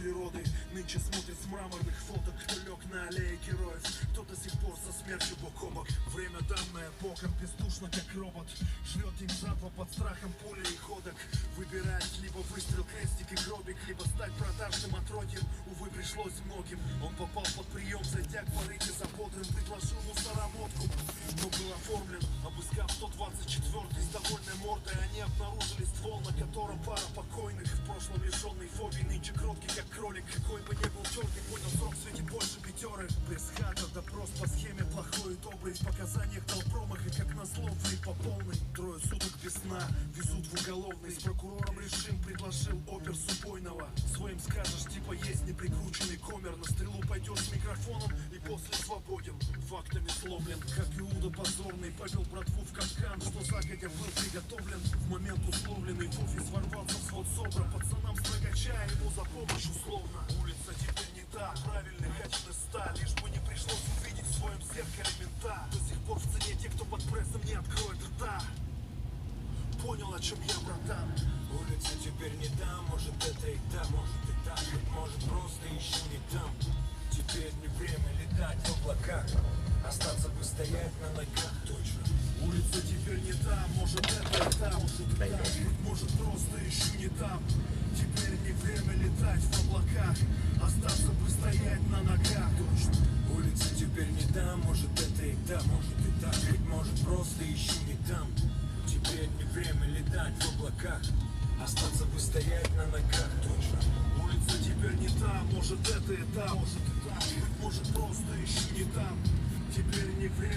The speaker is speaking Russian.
природы Нынче смотрит с мраморных фоток Кто лег на аллее героев. Кто до сих пор со смертью бок о бок? Время данное боком бездушно как робот. Жрет им жатва под страхом пули и ходок. Выбирает либо выстрел, крестик и гробик Либо стать продажным отродьем. Увы, пришлось многим. Он попал под прием, зайдя к барыге за бодрым Предложил мусороводку Но был оформлен, обыскав 124 С довольной мордой. Они обнаружили ствол На котором пара прошлом лишенный фобий, нынче кроткий как кролик Какой бы ни был черный, понял срок в свете больше пятерых Без хата, допрос по схеме плохой и добрый В показаниях дал уголовный С прокурором решим, предложил опер с убойного Своим скажешь, типа есть неприкрученный комер На стрелу пойдешь с микрофоном и после свободен. Фактами сломлен, как Иуда позорный. Повел братву в капкан, что загодя был приготовлен. В момент условленный в офис ворвался в свод собра. Пацанам строгача ему за помощь условно. Улица теперь не та, правильных Чем я, братан Улица теперь не там, может это и там, может и так, может просто еще не там. Теперь не время летать в облаках, остаться бы стоять на ногах точно. Улица теперь не там, может это и там, может и так, может просто еще не там. Теперь не время летать в облаках, остаться бы стоять на ногах. Точно. Улица теперь не там, может это и там, может и так, может просто облаках, остаться бы стоять на ногах. Точно. Улица теперь не там, может это и там, может может просто еще не там. Теперь не время